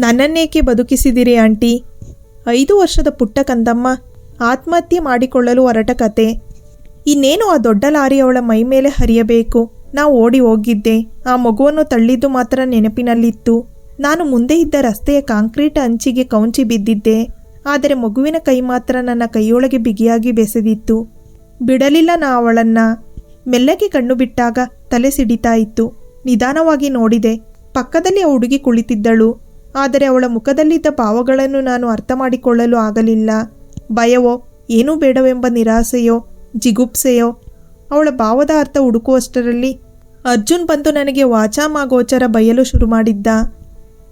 ನನ್ನನ್ನೇಕೆ ಬದುಕಿಸಿದಿರಿ aunty? ಐದು ವರ್ಷದ ಪುಟ್ಟ ಕಂದಮ್ಮ, ಆತ್ಮಹತ್ಯೆ ಮಾಡಿಕೊಳ್ಳಲು ಹೊರಟ ಕತೆ. ಇನ್ನೇನು ಆ ದೊಡ್ಡ ಲಾರಿ ಅವಳ ಮೈ ಮೇಲೆ ಹರಿಯಬೇಕು? ನಾ ಓಡಿ ಹೋಗಿದ್ದೆ. ಆ ಮಗುವನ್ನು ತಳ್ಳಿದ್ದು ಮಾತ್ರ ನೆನಪಿನಲ್ಲಿತ್ತು. ನಾನು ಮುಂದೆ ಇದ್ದ ರಸ್ತೆಯ ಕಾಂಕ್ರೀಟ್ ಅಂಚಿಗೆ ಕೌಂಚಿ ಬಿದ್ದಿದ್ದೆ. ಆದರೆ ಮಗುವಿನ ಕೈ ಮಾತ್ರ ನನ್ನ ಕೈಯೊಳಗೆ ಬಿಗಿಯಾಗಿ ಬೆಸೆದಿತ್ತು. ಬಿಡಲಿಲ್ಲ ನಾ ಅವಳನ್ನ. ಮೆಲ್ಲಗೆ ಕಣ್ಣು ಬಿಟ್ಟಾಗ ತಲೆ ಸಿಡಿತಾ ಇತ್ತು. ನಿಧಾನವಾಗಿ ನೋಡಿದೆ. ಪಕ್ಕದಲ್ಲಿ ಆ ಹುಡುಗಿ ಕುಳಿತಿದ್ದಳು. ಆದರೆ ಅವಳ ಮುಖದಲ್ಲಿದ್ದ ಭಾವಗಳನ್ನು ನಾನು ಅರ್ಥ ಮಾಡಿಕೊಳ್ಳಲು ಆಗಲಿಲ್ಲ. ಭಯವೋ, ಏನೂ ಬೇಡವೆಂಬ ನಿರಾಸೆಯೋ, ಜಿಗುಪ್ಸೆಯೋ, ಅವಳ ಭಾವದ ಅರ್ಥ ಹುಡುಕುವಷ್ಟರಲ್ಲಿ ಅರ್ಜುನ್ ಬಂದು ನನಗೆ ವಾಚಾಮಾಗೋಚರ ಬಯಲು ಶುರು ಮಾಡಿದ್ದ.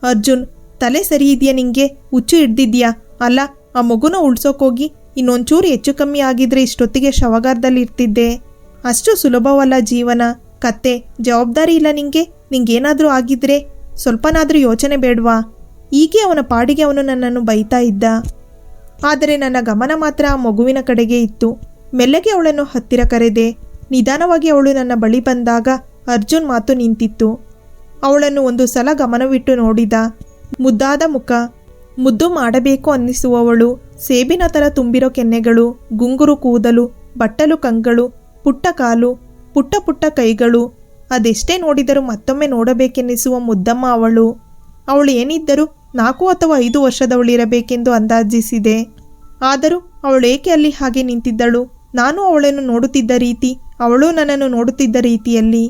ಅರ್ಜುನ್, ತಲೆ ಸರಿ ಇದೆಯಾ ನಿಂಗೆ? ಹುಚ್ಚು ಹಿಡ್ದಿದ್ಯಾ? ಅಲ್ಲ, ಆ ಮಗುನ ಉಳ್ಸೋಕೋಗಿ ಇನ್ನೊಂಚೂರು ಹೆಚ್ಚು ಕಮ್ಮಿ ಆಗಿದ್ರೆ ಇಷ್ಟೊತ್ತಿಗೆ ಶವಗಾರದಲ್ಲಿ ಇರ್ತಿದ್ದೆ ಅಷ್ಟು ಸುಲಭವಲ್ಲ ಜೀವನ. ಕತ್ತೆ, ಜವಾಬ್ದಾರಿ ಇಲ್ಲ ನಿಂಗೆ. ನಿಂಗೇನಾದರೂ ಆಗಿದ್ರೆ ಸ್ವಲ್ಪನಾದರೂ ಯೋಚನೆ ಬೇಡವಾ? ಹೀಗೆ ಅವನ ಪಾಡಿಗೆ ಅವನು ನನ್ನನ್ನು ಬೈತಾ ಇದ್ದ. ಆದರೆ ನನ್ನ ಗಮನ ಮಾತ್ರ ಆ ಮಗುವಿನ ಕಡೆಗೆ ಇತ್ತು. ಮೆಲ್ಲಗೆ ಅವಳನ್ನು ಹತ್ತಿರ ಕರೆದೆ. ನಿಧಾನವಾಗಿ ಅವಳು ನನ್ನ ಬಳಿ ಬಂದಾಗ ಅರ್ಜುನ್ ಮಾತು ನಿಂತಿತ್ತು. ಅವಳನ್ನು ಒಂದು ಸಲ ಗಮನವಿಟ್ಟು ನೋಡಿದ. ಮುದ್ದಾದ ಮುಖ. ಮುದ್ದು ಮಾಡಬೇಕು ಅನ್ನಿಸುವವಳು. ಸೇಬಿನ ಥರ ತುಂಬಿರೋ ಕೆನ್ನೆಗಳು, ಗುಂಗುರು ಕೂದಲು, ಬಟ್ಟಲು ಕಂಗಳು, ಪುಟ್ಟ ಕಾಲು, ಪುಟ್ಟ ಪುಟ್ಟ ಕೈಗಳು ಅದೆಷ್ಟೇ ನೋಡಿದರೂ ಮತ್ತೊಮ್ಮೆ ನೋಡಬೇಕೆನ್ನಿಸುವ ಮುದ್ದಮ್ಮ ಅವಳು. ಅವಳು ಏನಿದ್ದರೂ ನಾಲ್ಕು ಅಥವಾ ಐದು ವರ್ಷದವಳಿರಬೇಕೆಂದು ಅಂದಾಜಿಸಿದೆ. ಆದರೂ ಅವಳೇಕೆ ಅಲ್ಲಿ ಹಾಗೆ ನಿಂತಿದ್ದಳು? ನಾನು ಅವಳನ್ನು ನೋಡುತ್ತಿದ್ದ ರೀತಿ, ಅವಳು ನನ್ನನ್ನು ನೋಡುತ್ತಿದ್ದ ರೀತಿಯಲ್ಲಿ.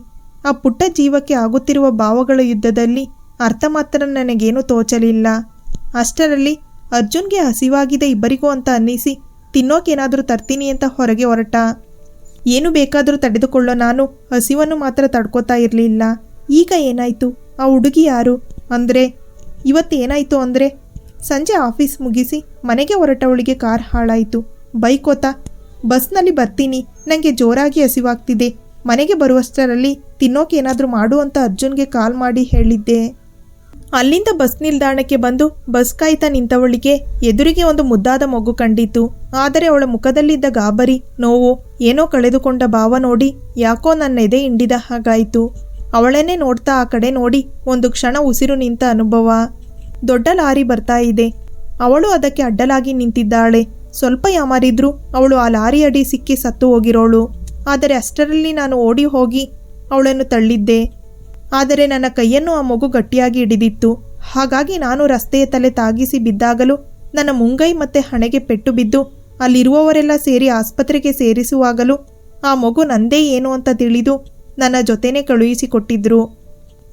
ಆ ಪುಟ್ಟ ಜೀವಕ್ಕೆ ಆಗುತ್ತಿರುವ ಭಾವಗಳ ಯುದ್ಧದಲ್ಲಿ ಅರ್ಥ ಮಾತ್ರ ನನಗೇನೂ ತೋಚಲಿಲ್ಲ. ಅಷ್ಟರಲ್ಲಿ ಅರ್ಜುನ್ಗೆ ಹಸಿವಾಗಿದೆ ಇಬ್ಬರಿಗೂ ಅಂತ ಅನ್ನಿಸಿ, ತಿನ್ನೋಕೇನಾದರೂ ತರ್ತೀನಿ ಅಂತ ಹೊರಗೆ ಹೊರಟ. ಏನು ಬೇಕಾದರೂ ತಡೆದುಕೊಳ್ಳೋ ನಾನು ಹಸಿವನ್ನು ಮಾತ್ರ ತಡ್ಕೋತಾ ಇರಲಿಲ್ಲ. ಈಗ ಏನಾಯಿತು? ಆ ಹುಡುಗಿ ಯಾರು? ಅಂದರೆ ಇವತ್ತೇನಾಯಿತು ಅಂದರೆ? ಸಂಜೆ ಆಫೀಸ್ ಮುಗಿಸಿ ಮನೆಗೆ ಹೊರಟವಳಿಗೆ ಕಾರ್ ಹಾಳಾಯಿತು. ಬೈಕೋತಾ ಬಸ್ನಲ್ಲಿ ಬರ್ತೀನಿ. ನನಗೆ ಜೋರಾಗಿ ಹಸಿವಾಗ್ತಿದೆ. ಮನೆಗೆ ಬರುವಷ್ಟರಲ್ಲಿ ತಿನ್ನೋಕೆ ಏನಾದರೂ ಮಾಡು ಅಂತ ಅರ್ಜುನ್ಗೆ ಕಾಲ್ ಮಾಡಿ ಹೇಳಿದ್ದೆ. ಅಲ್ಲಿಂದ ಬಸ್ ನಿಲ್ದಾಣಕ್ಕೆ ಬಂದು ಬಸ್ ಕಾಯ್ತಾ ನಿಂತವಳಿಗೆ ಎದುರಿಗೆ ಒಂದು ಮುದ್ದಾದ ಮಗು ಕಂಡಿತು. ಆದರೆ ಅವಳ ಮುಖದಲ್ಲಿದ್ದ ಗಾಬರಿ, ನೋವು ಏನೋ ಕಳೆದುಕೊಂಡ ಭಾವ ನೋಡಿ ಯಾಕೋ ನನ್ನ ಎದೆ ಹಿಂಡಿದ ಹಾಗಾಯಿತು. ಅವಳನ್ನೇ ನೋಡ್ತಾ ಆ ಕಡೆ ನೋಡಿ ಒಂದು ಕ್ಷಣ ಉಸಿರು ನಿಂತ ಅನುಭವ. ದೊಡ್ಡ ಲಾರಿ ಬರ್ತಾ ಇದೆ. ಅವಳು ಅದಕ್ಕೆ ಅಡ್ಡಲಾಗಿ ನಿಂತಿದ್ದಾಳೆ. ಸ್ವಲ್ಪ ಯಾಮಾರಿದ್ರು ಅವಳು ಆ ಲಾರಿ ಅಡಿ ಸಿಕ್ಕಿ ಸತ್ತು ಹೋಗಿರೋಳು. ಆದರೆ ಅಷ್ಟರಲ್ಲಿ ನಾನು ಓಡಿ ಹೋಗಿ ಅವಳನ್ನು ತಳ್ಳಿದ್ದೆ. ಆದರೆ ನನ್ನ ಕೈಯನ್ನು ಆ ಮಗು ಗಟ್ಟಿಯಾಗಿ ಹಿಡಿದಿತ್ತು. ಹಾಗಾಗಿ ನಾನು ರಸ್ತೆಯ ತಲೆ ತಾಗಿಸಿ ಬಿದ್ದಾಗಲೂ ನನ್ನ ಮುಂಗೈ ಮತ್ತೆ ಹಣೆಗೆ ಪೆಟ್ಟು ಬಿದ್ದು ಅಲ್ಲಿರುವವರೆಲ್ಲ ಸೇರಿ ಆಸ್ಪತ್ರೆಗೆ ಸೇರಿಸುವಾಗಲೂ ಆ ಮಗು ನಂದೇ ಏನು ಅಂತ ತಿಳಿದು ನನ್ನ ಜೊತೆನೇ ಕಳುಹಿಸಿಕೊಟ್ಟಿದ್ರು.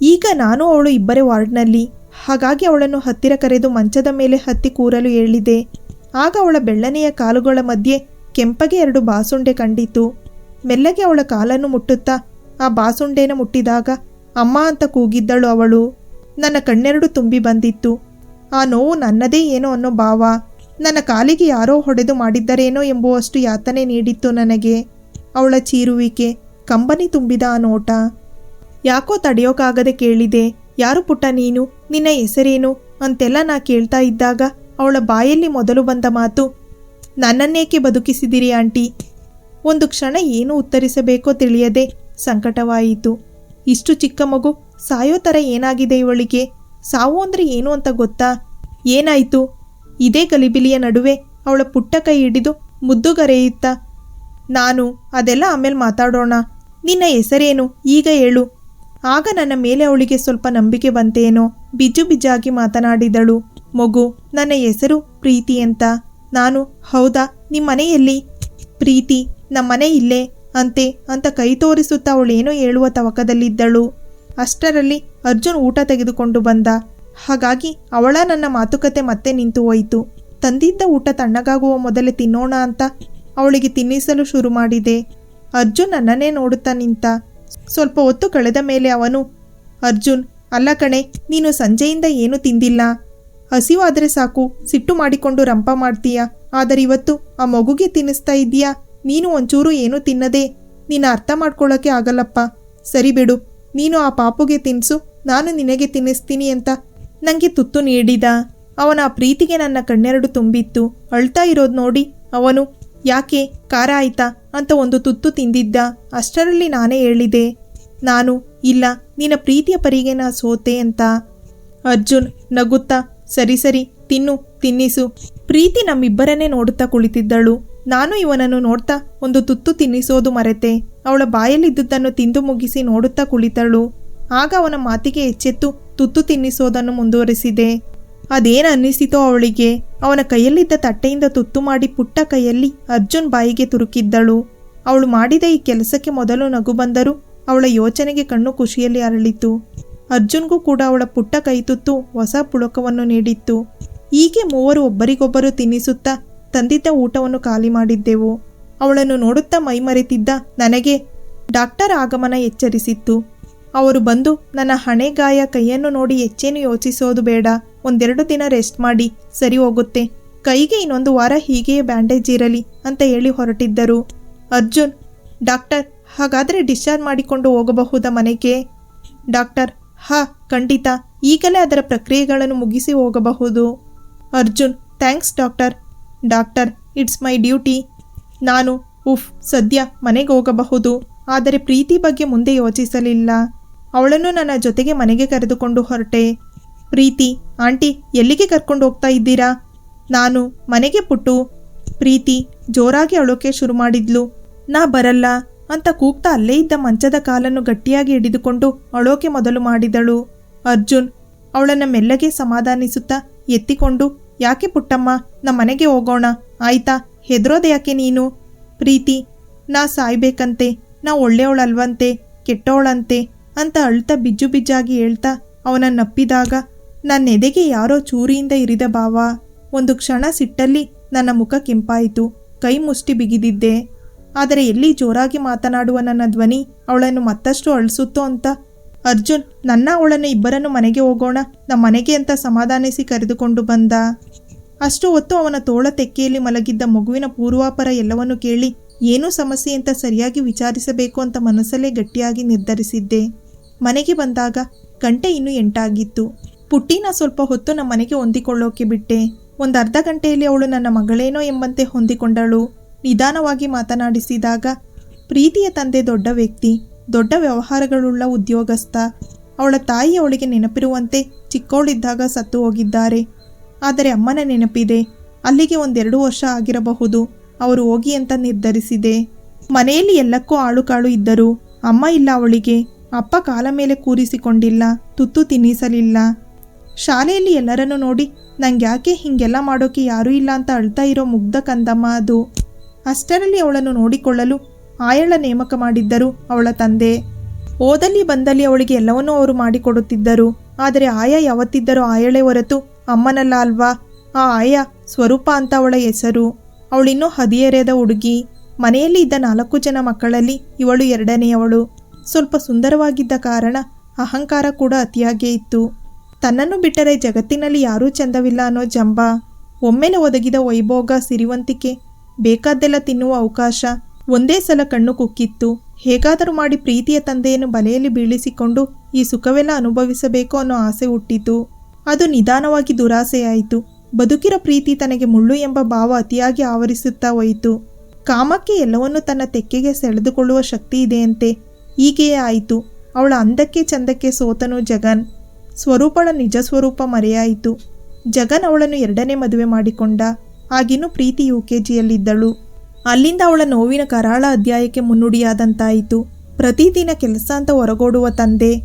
ಈಗ ನಾನು ಅವಳು ಇಬ್ಬರೇ ವಾರ್ಡ್ನಲ್ಲಿ. ಹಾಗಾಗಿ ಅವಳನ್ನು ಹತ್ತಿರ ಕರೆದು ಮಂಚದ ಮೇಲೆ ಹತ್ತಿ ಕೂರಲು ಹೇಳಿದೆ. ಆಗ ಅವಳ ಬೆಳ್ಳನೆಯ ಕಾಲುಗಳ ಮಧ್ಯೆ ಕೆಂಪಗೆ ಎರಡು ಬಾಸುಂಡೆ ಕಂಡಿತು. ಮೆಲ್ಲಗೆ ಅವಳ ಕಾಲನ್ನು ಮುಟ್ಟುತ್ತಾ ಆ ಬಾಸುಂಡೆನ ಮುಟ್ಟಿದಾಗ ಅಮ್ಮ ಅಂತ ಕೂಗಿದ್ದಳು ಅವಳು. ನನ್ನ ಕಣ್ಣೆರಡು ತುಂಬಿ ಬಂದಿತ್ತು. ಆ ನೋವು ನನ್ನದೇ ಏನೋ ಅನ್ನೋ ಭಾವ. ನನ್ನ ಕಾಲಿಗೆ ಯಾರೋ ಹೊಡೆದು ಮಾಡಿದ್ದರೇನೋ ಎಂಬುವಷ್ಟು ಯಾತನೆ ನೀಡಿತ್ತು ನನಗೆ. ಅವಳ ಚೀರುವಿಕೆ, ಕಂಬನಿ ತುಂಬಿದ ಆ ನೋಟ. ಯಾಕೋ ತಡೆಯೋಕಾಗದೆ ಕೇಳಿದೆ, ಯಾರು ಪುಟ್ಟ ನೀನು? ನಿನ್ನ ಹೆಸರೇನು? ಅಂತೆಲ್ಲ ನಾ ಕೇಳ್ತಾ ಇದ್ದಾಗ ಅವಳ ಬಾಯಲ್ಲಿ ಮೊದಲು ಬಂದ ಮಾತು, ನನ್ನನ್ನೇಕೆ ಬದುಕಿಸಿದಿರಿ ಆಂಟಿ? ಒಂದು ಕ್ಷಣ ಏನು ಉತ್ತರಿಸಬೇಕೋ ತಿಳಿಯದೆ ಸಂಕಟವಾಯಿತು. ಇಷ್ಟು ಚಿಕ್ಕ ಮಗು ಸಾಯೋ ಥರ ಏನಾಗಿದೆ ಇವಳಿಗೆ? ಸಾವು ಅಂದರೆ ಏನು ಅಂತ ಗೊತ್ತಾ? ಏನಾಯಿತು? ಇದೇ ಗಲಿಬಿಲಿಯ ನಡುವೆ ಅವಳ ಪುಟ್ಟ ಕೈ ಹಿಡಿದು ಮುದ್ದುಗರೆಯುತ್ತಾ ನಾನು ಅದೆಲ್ಲ ಆಮೇಲೆ ಮಾತಾಡೋಣ. ನಿನ್ನ ಹೆಸರೇನು? ಈಗ ಹೇಳು. ಆಗ ನನ್ನ ಮೇಲೆ ಅವಳಿಗೆ ಸ್ವಲ್ಪ ನಂಬಿಕೆ ಬಂತೇನೋ? ಬಿಜು ಬಿಜಾಗಿ ಮಾತನಾಡಿದಳು. ಮಗು, ನನ್ನ ಹೆಸರು ಪ್ರೀತಿ ಅಂತ. ನಾನು, ಹೌದಾ? ನಿಮ್ಮ ಮನೆ ಎಲ್ಲಿ ಪ್ರೀತಿ, ನಮ್ಮನೆ ಇಲ್ಲೇ. ಅಂತೆ ಅಂತ ಕೈ ತೋರಿಸುತ್ತಾ ಅವಳೇನೋ ಹೇಳುವ ತವಕದಲ್ಲಿದ್ದಳು. ಅಷ್ಟರಲ್ಲಿ ಅರ್ಜುನ್ ಊಟ ತೆಗೆದುಕೊಂಡು ಬಂದ. ಹಾಗಾಗಿ ಅವಳ ನನ್ನ ಮಾತುಕತೆ ಮತ್ತೆ ನಿಂತು ಹೋಯಿತು. ತಂದಿದ್ದ ಊಟ ತಣ್ಣಗಾಗುವ ಮೊದಲೇ ತಿನ್ನೋಣ ಅಂತ ಅವಳಿಗೆ ತಿನ್ನಿಸಲು ಶುರು ಮಾಡಿದೆ. ಅರ್ಜುನ್ ನನ್ನನ್ನೇ ನೋಡುತ್ತಾ ನಿಂತ. ಸ್ವಲ್ಪ ಹೊತ್ತು ಕಳೆದ ಮೇಲೆ ಅವನು, ಅರ್ಜುನ್, ಅಲ್ಲ ಕಣೆ, ನೀನು ಸಂಜೆಯಿಂದ ಏನೂ ತಿಂದಿಲ್ಲ. ಹಸಿವಾದರೆ ಸಾಕು, ಸಿಟ್ಟು ಮಾಡಿಕೊಂಡು ರಂಪ ಮಾಡ್ತೀಯಾ? ಆದರೆ ಇವತ್ತು ಆ ಮಗುಗೆ ತಿನ್ನಿಸ್ತಾ ಇದ್ದೀಯಾ? ನೀನು ಒಂಚೂರು ಏನೂ ತಿನ್ನದೇ, ನೀನು ಅರ್ಥ ಮಾಡ್ಕೊಳ್ಳೋಕೆ ಆಗಲ್ಲಪ್ಪ. ಸರಿ ಬಿಡು, ನೀನು ಆ ಪಾಪುಗೆ ತಿನ್ಸು, ನಾನು ನಿನಗೆ ತಿನ್ನಿಸ್ತೀನಿ ಅಂತ ನನಗೆ ತುತ್ತು ನೀಡಿದ. ಅವನ ಪ್ರೀತಿಗೆ ನನ್ನ ಕಣ್ಣೆರಡು ತುಂಬಿತ್ತು. ಅಳ್ತಾ ಇರೋದು ನೋಡಿ ಅವನು, ಯಾಕೆ, ಖಾರ ಆಯ್ತಾ? ಅಂತ ಒಂದು ತುತ್ತು ತಿಂದಿದ್ದ. ಅಷ್ಟರಲ್ಲಿ ನಾನೇ ಹೇಳಿದೆ, ನಾನು, ಇಲ್ಲ, ನಿನ್ನ ಪ್ರೀತಿಯ ಪರಿಗೆ ನಾ ಸೋತೆ ಅಂತ. ಅರ್ಜುನ್ ನಗುತ್ತಾ, ಸರಿ ಸರಿ, ತಿನ್ನು, ತಿನ್ನಿಸು. ಪ್ರೀತಿ ನಮ್ಮಿಬ್ಬರನ್ನೇ ನೋಡುತ್ತಾ ಕುಳಿತಿದ್ದಳು. ನಾನು ಇವನನ್ನು ನೋಡ್ತಾ ಒಂದು ತುತ್ತು ತಿನ್ನಿಸೋದು ಮರೆತೆ. ಅವಳ ಬಾಯಲ್ಲಿದ್ದುದನ್ನು ತಿಂದು ಮುಗಿಸಿ ನೋಡುತ್ತಾ ಕುಳಿತಳು. ಆಗ ಅವನ ಮಾತಿಗೆ ಎಚ್ಚೆತ್ತು ತುತ್ತು ತಿನ್ನಿಸೋದನ್ನು ಮುಂದುವರಿಸಿದೆ. ಅದೇನು ಅನ್ನಿಸಿತೋ ಅವಳಿಗೆ. ಅವನ ಕೈಯಲ್ಲಿದ್ದ ತಟ್ಟೆಯಿಂದ ತುತ್ತು ಮಾಡಿ ಪುಟ್ಟ ಕೈಯಲ್ಲಿ ಅರ್ಜುನ್ ಬಾಯಿಗೆ ತುರುಕಿದ್ದಳು. ಅವಳು ಮಾಡಿದ ಈ ಕೆಲಸಕ್ಕೆ ಮೊದಲು ನಗು ಬಂದರೂ ಅವಳ ಯೋಚನೆಗೆ ಕಣ್ಣು ಖುಷಿಯಲ್ಲಿ ಅರಳಿತು. ಅರ್ಜುನ್ಗೂ ಕೂಡ ಅವಳ ಪುಟ್ಟ ಕೈ ತುತ್ತು ಹೊಸ ಪುಳಕವನ್ನು ನೀಡಿತ್ತು. ಹೀಗೆ ಮೂವರು ಒಬ್ಬರಿಗೊಬ್ಬರು ತಿನ್ನಿಸುತ್ತಾ ತಂದಿದ್ದ ಊಟವನ್ನು ಖಾಲಿ ಮಾಡಿದ್ದೆವು. ಅವಳನ್ನು ನೋಡುತ್ತಾ ಮೈಮರೆತಿದ್ದ ನನಗೆ ಡಾಕ್ಟರ್ ಆಗಮನ ಎಚ್ಚರಿಸಿತ್ತು. ಅವರು ಬಂದು ನನ್ನ ಹಣೆಗಾಯ ಕೈಯನ್ನು ನೋಡಿ ಹೆಚ್ಚೇನು ಯೋಚಿಸೋದು ಬೇಡ. ಒಂದೆರಡು ದಿನ ರೆಸ್ಟ್ ಮಾಡಿ, ಸರಿ ಹೋಗುತ್ತೆ. ಕೈಗೆ ಇನ್ನೊಂದು ವಾರ ಹೀಗೆಯೇ ಬ್ಯಾಂಡೇಜ್ ಇರಲಿ ಅಂತ ಹೇಳಿ ಹೊರಟಿದ್ದರು. ಅರ್ಜುನ್, ಡಾಕ್ಟರ್, ಹಾಗಾದರೆ ಡಿಸ್ಚಾರ್ಜ್ ಮಾಡಿಕೊಂಡು ಹೋಗಬಹುದಾ ಮನೆಗೆ? ಡಾಕ್ಟರ್, ಹಾ, ಖಂಡಿತ. ಈಗಲೇ ಅದರ ಪ್ರಕ್ರಿಯೆಗಳನ್ನು ಮುಗಿಸಿ ಹೋಗಬಹುದು. Arjun, thanks doctor. Doctor, it's my duty. ನಾನು, ಉಫ್, ಸದ್ಯ ಮನೆಗೆ ಹೋಗಬಹುದು. ಆದರೆ ಪ್ರೀತಿ ಬಗ್ಗೆ ಮುಂದೆ ಯೋಚಿಸಲಿಲ್ಲ. ಅವಳನ್ನು ನನ್ನ ಜೊತೆಗೆ ಮನೆಗೆ ಕರೆದುಕೊಂಡು ಹೊರಟೆ. ಪ್ರೀತಿ, ಆಂಟಿ, ಎಲ್ಲಿಗೆ ಕರ್ಕೊಂಡು ಹೋಗ್ತಾ ಇದ್ದೀರಾ? ನಾನು, ಮನೆಗೆ ಪುಟ್ಟು. ಪ್ರೀತಿ, ಜೋರಾಗಿ ಅಳೋಕೆ ಶುರು ಮಾಡಿದ್ಲು. ನಾ ಬರಲ್ಲ ಅಂತ ಕೂಗ್ತಾ ಅಲ್ಲೇ ಇದ್ದ ಮಂಚದ ಕಾಲನ್ನು ಗಟ್ಟಿಯಾಗಿ ಹಿಡಿದುಕೊಂಡು ಅಳೋಕೆ ಮೊದಲು ಮಾಡಿದಳು. ಅರ್ಜುನ್, ಅವಳನ್ನು ಮೆಲ್ಲಗೆ ಸಮಾಧಾನಿಸುತ್ತಾ ಎತ್ತಿಕೊಂಡು ಯಾಕೆ ಪುಟ್ಟಮ್ಮ ನಮ್ಮ ಮನೆಗೆ ಹೋಗೋಣ? ಆಯ್ತಾ? ಹೆದರೋದೆ ಯಾಕೆ ನೀನು? ಪ್ರೀತಿ, ನಾ ಸಾಯ್ಬೇಕಂತೆ, ನಾ ಒಳ್ಳೆಯವಳಲ್ವಂತೆ, ಕೆಟ್ಟವಳಂತೆ ಅಂತ ಅಳ್ತಾ ಬಿಜ್ಜು ಬಿಜ್ಜಾಗಿ ಹೇಳ್ತಾ ಅವನನ್ನಪ್ಪಿದಾಗ ನನ್ನ ಎದೆಗೆ ಯಾರೋ ಚೂರಿಯಿಂದ ಇರಿದ ಭಾವ. ಒಂದು ಕ್ಷಣ ಸಿಟ್ಟಲ್ಲಿ ನನ್ನ ಮುಖ ಕೆಂಪಾಯಿತು, ಕೈ ಮುಷ್ಟಿ ಬಿಗಿದಿದ್ದೆ. ಆದರೆ ಎಲ್ಲಿ ಜೋರಾಗಿ ಮಾತನಾಡುವ ನನ್ನ ಧ್ವನಿ ಅವಳನ್ನು ಮತ್ತಷ್ಟು ಅಳಿಸುತ್ತೋ ಅಂತ? ಅರ್ಜುನ್, ನನ್ನ ಅವಳನ್ನು ಇಬ್ಬರನ್ನು ಮನೆಗೆ ಹೋಗೋಣ ನಮ್ಮ ಮನೆಗೆ ಅಂತ ಸಮಾಧಾನಿಸಿ ಕರೆದುಕೊಂಡು ಬಂದ. ಅಷ್ಟು ಹೊತ್ತು ಅವನ ತೋಳ ತೆಕ್ಕೆಯಲ್ಲಿ ಮಲಗಿದ್ದ ಮಗುವಿನ ಪೂರ್ವಾಪರ ಎಲ್ಲವನ್ನು ಕೇಳಿ, ಏನೂ ಸಮಸ್ಯೆ ಅಂತ ಸರಿಯಾಗಿ ವಿಚಾರಿಸಬೇಕು ಅಂತ ಮನಸ್ಸಲ್ಲೇ ಗಟ್ಟಿಯಾಗಿ ನಿರ್ಧರಿಸಿದ್ದೆ. ಮನೆಗೆ ಬಂದಾಗ ಗಂಟೆ ಇನ್ನೂ ಎಂಟಾಗಿತ್ತು. ಪುಟ್ಟಿನ ಸ್ವಲ್ಪ ಹೊತ್ತು ನಮ್ಮ ಮನೆಗೆ ಹೊಂದಿಕೊಳ್ಳೋಕೆ ಬಿಟ್ಟೆ. ಒಂದು ಅರ್ಧ ಗಂಟೆಯಲ್ಲಿ ಅವಳು ನನ್ನ ಮಗಳೇನೋ ಎಂಬಂತೆ ಹೊಂದಿಕೊಂಡಳು. ನಿಧಾನವಾಗಿ ಮಾತನಾಡಿಸಿದಾಗ, ಪ್ರೀತಿಯ ತಂದೆ ದೊಡ್ಡ ವ್ಯಕ್ತಿ, ದೊಡ್ಡ ವ್ಯವಹಾರಗಳುಳ್ಳ ಉದ್ಯೋಗಸ್ಥ. ಅವಳ ತಾಯಿ ಅವಳಿಗೆ ನೆನಪಿರುವಂತೆ ಚಿಕ್ಕವಳಿದ್ದಾಗ ಸತ್ತು ಹೋಗಿದ್ದಾರೆ. ಆದರೆ ಅಮ್ಮನ ನೆನಪಿದೆ, ಅಲ್ಲಿಗೆ ಒಂದೆರಡು ವರ್ಷ ಆಗಿರಬಹುದು, ಅವರು ಹೋಗಿ ಅಂತ ನಿರ್ಧರಿಸಿದೆ. ಮನೆಯಲ್ಲಿ ಎಲ್ಲಕ್ಕೂ ಆಳು ಕಾಳು ಇದ್ದರು ಅಮ್ಮ ಇಲ್ಲ ಅವಳಿಗೆ, ಅಪ್ಪ ಕಾಲ ಮೇಲೆ ಕೂರಿಸಿಕೊಂಡಿಲ್ಲ, ತುತ್ತು ತಿನ್ನಿಸಲಿಲ್ಲ. ಶಾಲೆಯಲ್ಲಿ ಎಲ್ಲರನ್ನು ನೋಡಿ ನಂಗೆ ಯಾಕೆ ಹೀಗೆಲ್ಲ ಮಾಡೋಕೆ ಯಾರೂ ಇಲ್ಲ ಅಂತ ಅಳ್ತಾ ಇರೋ ಮುಗ್ಧ ಕಂದಮ್ಮ ಅದು. ಅಷ್ಟರಲ್ಲಿ ಅವಳನ್ನು ನೋಡಿಕೊಳ್ಳಲು ಆಯಳ ನೇಮಕ ಮಾಡಿದ್ದರು ಅವಳ ತಂದೆ. ಓದಲ್ಲಿ ಬಂದಲ್ಲಿ ಅವಳಿಗೆ ಎಲ್ಲವನ್ನೂ ಅವರು ಮಾಡಿಕೊಡುತ್ತಿದ್ದರು, ಆದರೆ ಆಯ ಯಾವತ್ತಿದ್ದರೂ ಆಯಳೆ ಹೊರತು ಅಮ್ಮನಲ್ಲ ಅಲ್ವಾ ಆ ಆಯ ಸ್ವರೂಪ ಅಂತ ಅವಳ ಹೆಸರು. ಅವಳಿನ್ನೂ ಹದಿಹರೆಯದ ಹುಡುಗಿ. ಮನೆಯಲ್ಲಿ ಇದ್ದ ನಾಲ್ಕು ಜನ ಮಕ್ಕಳಲ್ಲಿ ಇವಳು ಎರಡನೆಯವಳು. ಸ್ವಲ್ಪ ಸುಂದರವಾಗಿದ್ದ ಕಾರಣ ಅಹಂಕಾರ ಕೂಡ ಅತಿಯಾಗೇ ಇತ್ತು. ತನ್ನನ್ನು ಬಿಟ್ಟರೆ ಜಗತ್ತಿನಲ್ಲಿ ಯಾರೂ ಚಂದವಿಲ್ಲ ಅನ್ನೋ ಜಂಬ. ಒಮ್ಮೆಲೆ ಒದಗಿದ ವೈಭೋಗ ಸಿರಿವಂತಿಕೆ, ಬೇಕಾದ್ದೆಲ್ಲ ತಿನ್ನುವ ಅವಕಾಶ, ಒಂದೇ ಸಲ ಕಣ್ಣು ಕುಕ್ಕಿತ್ತು. ಹೇಗಾದರೂ ಮಾಡಿ ಪ್ರೀತಿಯ ತಂದೆಯನ್ನು ಬಲೆಯಲ್ಲಿ ಬೀಳಿಸಿಕೊಂಡು ಈ ಸುಖವೆಲ್ಲ ಅನುಭವಿಸಬೇಕು ಅನ್ನೋ ಆಸೆ ಹುಟ್ಟಿತು. ಅದು ನಿಧಾನವಾಗಿ ದುರಾಸೆಯಾಯಿತು. ಬದುಕಿರ ಪ್ರೀತಿ ತನಗೆ ಮುಳ್ಳು ಎಂಬ ಭಾವ ಅತಿಯಾಗಿ ಆವರಿಸುತ್ತಾ ಹೋಯಿತು. ಕಾಮಕ್ಕೆ ಎಲ್ಲವನ್ನೂ ತನ್ನ ತೆಕ್ಕೆಗೆ ಸೆಳೆದುಕೊಳ್ಳುವ ಶಕ್ತಿ ಇದೆಯಂತೆ. ಹೀಗೆಯೇ ಆಯಿತು. ಅವಳ ಅಂದಕ್ಕೆ ಚಂದಕ್ಕೆ ಸೋತನು ಜಗನ್. ಸ್ವರೂಪಳ ನಿಜ ಸ್ವರೂಪ ಮರೆಯಾಯಿತು. ಜಗನ್ ಅವಳನ್ನು ಎರಡನೇ ಮದುವೆ ಮಾಡಿಕೊಂಡ. ಆಗಿನೂ ಪ್ರೀತಿ ಯು ಕೆ ಜಿಯಲ್ಲಿದ್ದಳು. ಅಲ್ಲಿಂದ ಅವಳ ನೋವಿನ ಕರಾಳ ಅಧ್ಯಾಯಕ್ಕೆ ಮುನ್ನುಡಿಯಾದಂತಾಯಿತು. ಪ್ರತಿದಿನ ಕೆಲಸ ಅಂತ ಹೊರಗೋಡುವ ತಂದೆ.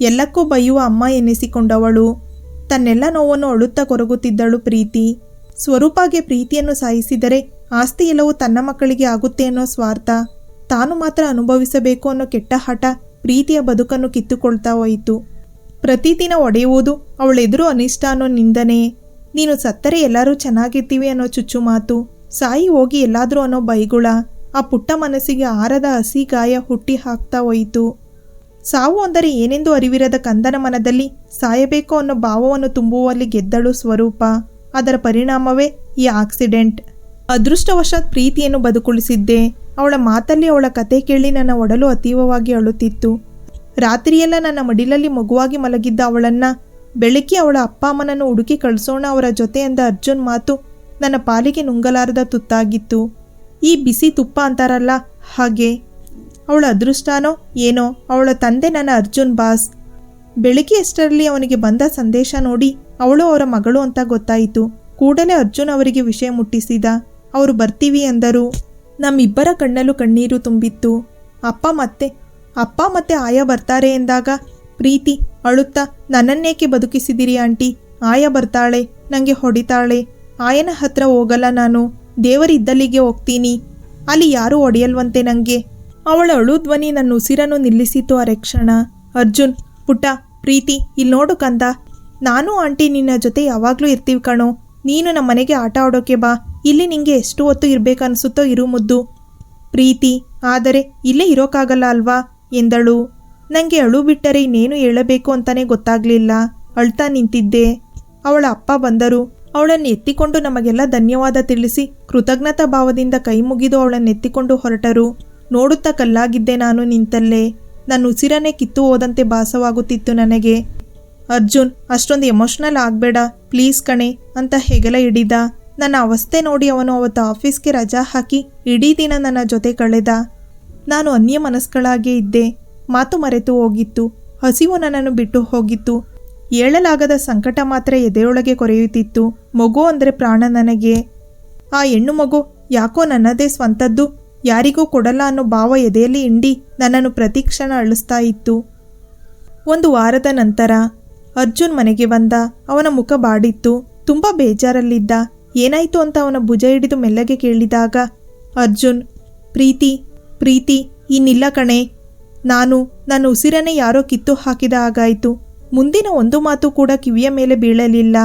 ಎಲ್ಲಕ್ಕೂ ಬೈಯುವ ಅಮ್ಮ ಎನ್ನಿಸಿಕೊಂಡವಳು. ತನ್ನೆಲ್ಲ ನೋವನ್ನು ಅಳುತ್ತಾ ಕೊರಗುತ್ತಿದ್ದಳು ಪ್ರೀತಿ. ಸ್ವರೂಪಾಗೆ ಪ್ರೀತಿಯನ್ನು ಸಾಯಿಸಿದರೆ ಆಸ್ತಿ ಎಲ್ಲವೂ ತನ್ನ ಮಕ್ಕಳಿಗೆ ಆಗುತ್ತೆ ಅನ್ನೋ ಸ್ವಾರ್ಥ. ತಾನು ಮಾತ್ರ ಅನುಭವಿಸಬೇಕು ಅನ್ನೋ ಕೆಟ್ಟ ಹಠ ಪ್ರೀತಿಯ ಬದುಕನ್ನು ಕಿತ್ತುಕೊಳ್ತಾ ಹೋಯಿತು. ಪ್ರತಿದಿನ ಒಡೆಯುವುದು ಅವಳೆದುರು ಅನಿಷ್ಟ ಅನ್ನೋ ನಿಂದನೆ. ನೀನು ಸತ್ತರೆ ಎಲ್ಲರೂ ಚೆನ್ನಾಗಿರ್ತೀವಿ ಅನ್ನೋ ಚುಚ್ಚು ಮಾತು. ಸಾಯಿ ಹೋಗಿ ಎಲ್ಲಾದರೂ ಅನ್ನೋ ಬೈಗುಳ. ಆ ಪುಟ್ಟ ಮನಸ್ಸಿಗೆ ಆರದ ಹಸಿ ಗಾಯ ಹುಟ್ಟಿ ಹಾಕ್ತಾ ಹೋಯಿತು. ಸಾವು ಅಂದರೆ ಏನೆಂದು ಅರಿವಿರದ ಕಂದನ ಮನದಲ್ಲಿ ಸಾಯಬೇಕು ಅನ್ನೋ ಭಾವವನ್ನು ತುಂಬುವಲ್ಲಿ ಗೆದ್ದಳು ಸ್ವರೂಪ. ಅದರ ಪರಿಣಾಮವೇ ಈ ಆಕ್ಸಿಡೆಂಟ್. ಅದೃಷ್ಟವಶಾತ್ ಪ್ರೀತಿಯನ್ನು ಬದುಕುಳಿಸಿದ್ದೆ. ಅವಳ ಮಾತಲ್ಲಿ ಅವಳ ಕತೆ ಕೇಳಿ ನನ್ನ ಒಡಲು ಅತೀವವಾಗಿ ಅಳುತ್ತಿತ್ತು. ರಾತ್ರಿಯೆಲ್ಲ ನನ್ನ ಮಡಿಲಲ್ಲಿ ಮಗುವಾಗಿ ಮಲಗಿದ್ದ ಅವಳನ್ನ ಬೆಳಗ್ಗೆ ಅವಳ ಅಪ್ಪ ಅಮ್ಮನನ್ನು ಹುಡುಕಿ ಕಳಿಸೋಣ ಅವರ ಜೊತೆ ಎಂದ ಅರ್ಜುನ್ ಮಾತು ನನ್ನ ಪಾಲಿಗೆ ನುಂಗಲಾರದ ತುತ್ತಾಗಿತ್ತು. ಈ ಬಿಸಿ ತುಪ್ಪ ಅಂತಾರಲ್ಲ ಹಾಗೆ ಅವಳ ಅದೃಷ್ಟನೋ ಏನೋ, ಅವಳ ತಂದೆ ನನ್ನ ಅರ್ಜುನ್ ಬಾಸ್. ಬೆಳಿಗ್ಗೆ ಎಷ್ಟರಲ್ಲಿ ಅವನಿಗೆ ಬಂದ ಸಂದೇಶ ನೋಡಿ ಅವಳು ಅವರ ಮಗಳು ಅಂತ ಗೊತ್ತಾಯಿತು. ಕೂಡಲೇ ಅರ್ಜುನ್ ಅವರಿಗೆ ವಿಷಯ ಮುಟ್ಟಿಸಿದ. ಅವರು ಬರ್ತೀವಿ ಅಂದರು ನಮ್ಮಿಬ್ಬರ ಕಣ್ಣಲ್ಲೂ ಕಣ್ಣೀರು ತುಂಬಿತ್ತು. ಅಪ್ಪ ಮತ್ತೆ ಅಪ್ಪ ಮತ್ತೆ ಆಯ ಬರ್ತಾರೆ ಎಂದಾಗ, ಪ್ರೀತಿ, ಅಳುತ್ತಾ, ನನ್ನನ್ನೇಕೆ ಬದುಕಿಸಿದಿರಿ ಆಂಟಿ? ಆಯ ಬರ್ತಾಳೆ ನನಗೆ ಹೊಡಿತಾಳೆ. ಆಯನ ಹತ್ರ ಹೋಗಲ್ಲ ನಾನು. ದೇವರಿದ್ದಲ್ಲಿಗೆ ಹೋಗ್ತೀನಿ. ಅಲ್ಲಿ ಯಾರೂ ಒಡೆಯಲ್ವಂತೆ ನನಗೆ ಅವಳ ಅಳು ಧ್ವನಿ ನನ್ನ ಉಸಿರನ್ನು ನಿಲ್ಲಿಸಿತು ಆ ಕ್ಷಣ ಅರ್ಜುನ್, ಪುಟ್ಟ, ಪ್ರೀತಿ ಇಲ್ಲಿ ನೋಡು ಕಂದ. ನಾನು ಆಂಟಿ ನಿನ್ನ ಜೊತೆ ಯಾವಾಗಲೂ ಇರ್ತೀವಿ ಕಣೋ. ನೀನು ನಮ್ಮ ಮನೆಗೆ ಆಟ ಆಡೋಕೆ ಬಾ. ಇಲ್ಲಿ ನಿಂಗೆ ಎಷ್ಟು ಹೊತ್ತು ಇರಬೇಕನ್ಸುತ್ತೋ ಇರು ಮುದ್ದು. ಪ್ರೀತಿ, ಆದರೆ ಇಲ್ಲೇ ಇರೋಕ್ಕಾಗಲ್ಲ ಅಲ್ವಾ? ಎಂದಳು. ನನಗೆ ಅಳು ಬಿಟ್ಟರೆ ಇನ್ನೇನು ಹೇಳಬೇಕು ಅಂತಾನೆ ಗೊತ್ತಾಗ್ಲಿಲ್ಲ. ಅಳ್ತಾ ನಿಂತಿದ್ದೆ. ಅವಳ ಅಪ್ಪ ಬಂದರು. ಅವಳನ್ನು ಎತ್ತಿಕೊಂಡು ನಮಗೆಲ್ಲ ಧನ್ಯವಾದ ತಿಳಿಸಿ ಕೃತಜ್ಞತಾ ಭಾವದಿಂದ ಕೈ ಮುಗಿದು ಅವಳನ್ನು ಎತ್ತಿಕೊಂಡು ಹೊರಟರು. ನೋಡುತ್ತಾ ಕಲ್ಲಾಗಿದ್ದೆ ನಾನು ನಿಂತಲ್ಲೇ. ನನ್ನ ಉಸಿರನ್ನೇ ಕಿತ್ತು ಹೋದಂತೆ ಭಾಸವಾಗುತ್ತಿತ್ತು ನನಗೆ. ಅರ್ಜುನ್, ಅಷ್ಟೊಂದು ಎಮೋಷ್ನಲ್ ಆಗಬೇಡ ಪ್ಲೀಸ್ ಕಣೆ, ಅಂತ ಹೆಗಲ ಹಿಡಿದ. ನನ್ನ ಅವಸ್ಥೆ ನೋಡಿ ಅವನು ಅವತ್ತು ಆಫೀಸ್ಗೆ ರಜಾ ಹಾಕಿ ಇಡೀ ದಿನ ನನ್ನ ಜೊತೆ ಕಳೆದ. ನಾನು ಅನ್ಯ ಮನಸ್ಗಳಾಗೇ ಇದ್ದೆ. ಮಾತು ಮರೆತು ಹೋಗಿತ್ತು. ಹಸಿವು ನನ್ನನ್ನು ಬಿಟ್ಟು ಹೋಗಿತ್ತು. ಏಳಲಾಗದ ಸಂಕಟ ಮಾತ್ರ ಎದೆಯೊಳಗೆ ಕೊರೆಯುತ್ತಿತ್ತು. ಮಗು ಅಂದರೆ ಪ್ರಾಣ ನನಗೆ. ಆ ಹೆಣ್ಣು ಮಗು ಯಾಕೋ ನನ್ನದೇ ಸ್ವಂತದ್ದು? ಯಾರಿಗೂ ಕೊಡಲ್ಲ ಅನ್ನೋ ಭಾವ ಎದೆಯಲ್ಲಿ ಇಂಡಿ ನನ್ನನ್ನು ಪ್ರತಿಕ್ಷಣ ಅಳಿಸ್ತಾ ಇತ್ತು. ಒಂದು ವಾರದ ನಂತರ ಅರ್ಜುನ್ ಮನೆಗೆ ಬಂದ ಅವನ ಮುಖ ಬಾಡಿತ್ತು. ತುಂಬ ಬೇಜಾರಲ್ಲಿದ್ದ ಏನಾಯಿತು ಅಂತ ಅವನ ಭುಜ ಹಿಡಿದು ಮೆಲ್ಲಗೆ ಕೇಳಿದಾಗ ಅರ್ಜುನ್, ಪ್ರೀತಿ ಪ್ರೀತಿ, ಇನ್ನಿಲ್ಲ ಕಣೆ. ನಾನು, ನನ್ನ ಉಸಿರನ್ನೇ ಯಾರೋ ಕಿತ್ತು ಹಾಕಿದ ಹಾಗಾಯಿತು. ಮುಂದಿನ ಒಂದು ಮಾತು ಕೂಡ ಕಿವಿಯ ಮೇಲೆ ಬೀಳಲಿಲ್ಲ.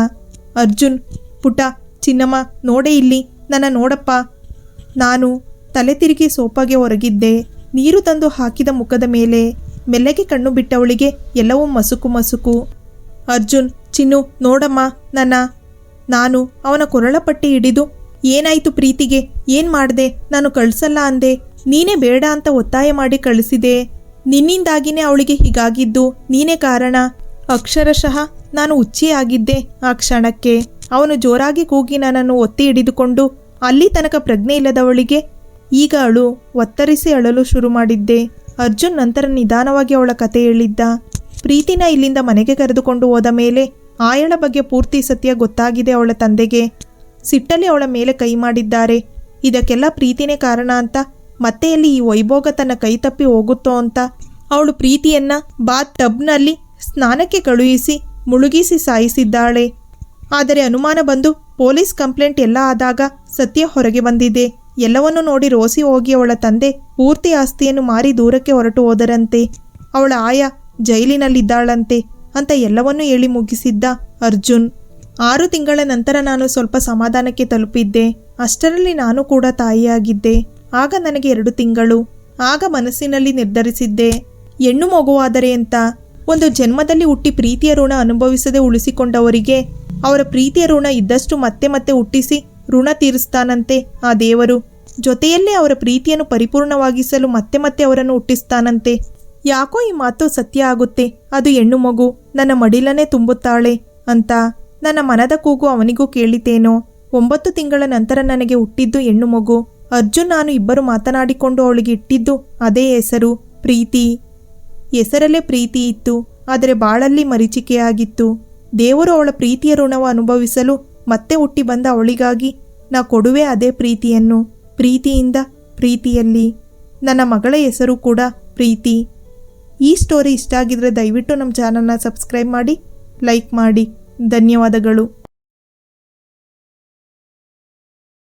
ಅರ್ಜುನ್, ಪುಟ, ಚಿನ್ನಮ್ಮ, ನೋಡೇ ಇಲ್ಲಿ. ನನ್ನ ನೋಡಪ್ಪ. ನಾನು ತಲೆ ತಿರುಗಿ ಸೋಪಾಗೆ ಹೊರಗಿದ್ದೆ ನೀರು ತಂದು ಹಾಕಿದ ಮುಖದ ಮೇಲೆ ಮೆಲ್ಲಗೆ ಕಣ್ಣು ಬಿಟ್ಟವಳಿಗೆ ಎಲ್ಲವೂ ಮಸುಕು ಮಸುಕು. ಅರ್ಜುನ್, ಚಿನ್ನು, ನೋಡಮ್ಮ, ನನ್ನ, ನಾನು, ಅವನ ಕೊರಳ ಪಟ್ಟಿ ಹಿಡಿದು, ಏನಾಯ್ತು ಪ್ರೀತಿಗೆ? ಏನ್ ಮಾಡ್ದೆ? ನಾನು ಕಳ್ಸಲ್ಲ ಅಂದೆ. ನೀನೇ ಬೇಡ ಅಂತ ಒತ್ತಾಯ ಮಾಡಿ ಕಳಿಸಿದೆ. ನಿನ್ನಿಂದಾಗಿನೇ ಅವಳಿಗೆ ಹೀಗಾಗಿದ್ದು ನೀನೇ ಕಾರಣ. ಅಕ್ಷರಶಃ ನಾನು ಹುಚ್ಚಿಯಾಗಿದ್ದೆ ಆ ಕ್ಷಣಕ್ಕೆ. ಅವನು ಜೋರಾಗಿ ಕೂಗಿ ನನ್ನನ್ನು ಒತ್ತಿ ಹಿಡಿದುಕೊಂಡು ಅಲ್ಲಿ ತನಕ ಪ್ರಜ್ಞೆ ಇಲ್ಲದವಳಿಗೆ ಈಗ ಅಳು, ಒತ್ತರಿಸಿ ಅಳಲು ಶುರು ಮಾಡಿದ್ದೆ. ಅರ್ಜುನ್ ನಂತರ ನಿಧಾನವಾಗಿ ಅವಳ ಕತೆ ಹೇಳಿದ್ದ. ಪ್ರೀತಿನ ಇಲ್ಲಿಂದ ಮನೆಗೆ ಕರೆದುಕೊಂಡು ಹೋದ ಮೇಲೆ ಆಯಳ ಬಗ್ಗೆ ಪೂರ್ತಿ ಸತ್ಯ ಗೊತ್ತಾಗಿದೆ ಅವಳ ತಂದೆಗೆ. ಸಿಟ್ಟಲ್ಲಿ ಅವಳ ಮೇಲೆ ಕೈ ಮಾಡಿದ್ದಾರೆ. ಇದಕ್ಕೆಲ್ಲ ಪ್ರೀತಿನೇ ಕಾರಣ ಅಂತ, ಮತ್ತೆ ಅಲ್ಲಿ ಈ ವೈಭೋಗ ತನ್ನ ಕೈ ತಪ್ಪಿ ಹೋಗುತ್ತೋ ಅಂತ. ಅವಳು ಪ್ರೀತಿಯನ್ನ ಬಾತ್ ಟಬ್ನಲ್ಲಿ ಸ್ನಾನಕ್ಕೆ ಕಳುಹಿಸಿ, ಮುಳುಗಿಸಿ ಸಾಯಿಸಿದ್ದಾಳೆ. ಆದರೆ ಅನುಮಾನ ಬಂದು ಪೊಲೀಸ್ ಕಂಪ್ಲೇಂಟ್ ಎಲ್ಲ ಆದಾಗ ಸತ್ಯ ಹೊರಗೆ ಬಂದಿದೆ. ಎಲ್ಲವನ್ನೂ ನೋಡಿ ರೋಸಿ ಹೋಗಿ ಅವಳ ತಂದೆ ಪೂರ್ತಿ ಆಸ್ತಿಯನ್ನು ಮಾರಿ ದೂರಕ್ಕೆ ಹೊರಟು ಹೋದರಂತೆ. ಅವಳ ಆಯ ಜೈಲಿನಲ್ಲಿದ್ದಾಳಂತೆ ಅಂತ ಎಲ್ಲವನ್ನೂ ಹೇಳಿ ಮುಗಿಸಿದ್ದ ಅರ್ಜುನ್. ಆರು ತಿಂಗಳ ನಂತರ ನಾನು ಸ್ವಲ್ಪ ಸಮಾಧಾನಕ್ಕೆ ತಲುಪಿದ್ದೆ. ಅಷ್ಟರಲ್ಲಿ ನಾನು ಕೂಡ ತಾಯಿಯಾಗಿದ್ದೆ. ಆಗ ನನಗೆ ಎರಡು ತಿಂಗಳು. ಆಗ ಮನಸ್ಸಿನಲ್ಲಿ ನಿರ್ಧರಿಸಿದ್ದೆ. ಹೆಣ್ಣು ಮಗುವಾದರೆ ಅಂತ ಒಂದು ಜನ್ಮದಲ್ಲಿ ಹುಟ್ಟಿ ಪ್ರೀತಿಯ ಋಣ ಅನುಭವಿಸದೆ ಉಳಿಸಿಕೊಂಡವರಿಗೆ ಅವರ ಪ್ರೀತಿಯ ಋಣ ಇದ್ದಷ್ಟು ಮತ್ತೆ ಮತ್ತೆ ಹುಟ್ಟಿಸಿ ಋಣ ತೀರಿಸ್ತಾನಂತೆ ಆ ದೇವರು. ಜೊತೆಯಲ್ಲೇ ಅವರ ಪ್ರೀತಿಯನ್ನು ಪರಿಪೂರ್ಣವಾಗಿಸಲು ಮತ್ತೆ ಮತ್ತೆ ಅವರನ್ನು ಹುಟ್ಟಿಸ್ತಾನಂತೆ. ಯಾಕೋ ಈ ಮಾತು ಸತ್ಯ ಆಗುತ್ತೆ. ಅದು ಹೆಣ್ಣು ಮಗು, ನನ್ನ ಮಡಿಲನೇ ತುಂಬುತ್ತಾಳೆ ಅಂತ ನನ್ನ ಮನದ ಕೂಗು ಅವನಿಗೂ ಕೇಳಿತೇನೋ. ಒಂಬತ್ತು ತಿಂಗಳ ನಂತರ ನನಗೆ ಹುಟ್ಟಿದ್ದು ಹೆಣ್ಣು ಮಗು. ಅರ್ಜುನ್ ನಾನು ಇಬ್ಬರು ಮಾತನಾಡಿಕೊಂಡು ಅವಳಿಗೆ ಇಟ್ಟಿದ್ದು ಅದೇ ಹೆಸರು, ಪ್ರೀತಿ. ಹೆಸರಲ್ಲೇ ಪ್ರೀತಿ ಇತ್ತು, ಆದರೆ ಬಾಳಲ್ಲಿ ಮರೀಚಿಕೆಯಾಗಿತ್ತು. ದೇವರು ಅವಳ ಪ್ರೀತಿಯ ಋಣವ ಅನುಭವಿಸಲು ಮತ್ತೆ ಹುಟ್ಟಿ ಬಂದ ಅವಳಿಗಾಗಿ ನಾ ಕೊಡುವೆ ಅದೇ ಪ್ರೀತಿಯನ್ನು. ಪ್ರೀತಿಯಿಂದ ಪ್ರೀತಿಯಲ್ಲಿ ನನ್ನ ಮಗಳ ಹೆಸರು ಕೂಡ ಪ್ರೀತಿ. ಈ ಸ್ಟೋರಿ ಇಷ್ಟ ಆಗಿದ್ರೆ ದಯವಿಟ್ಟು ನಮ್ಮ ಚಾನಲ್ನ ಸಬ್ಸ್ಕ್ರೈಬ್ ಮಾಡಿ ಲೈಕ್ ಮಾಡಿ. ಧನ್ಯವಾದಗಳು.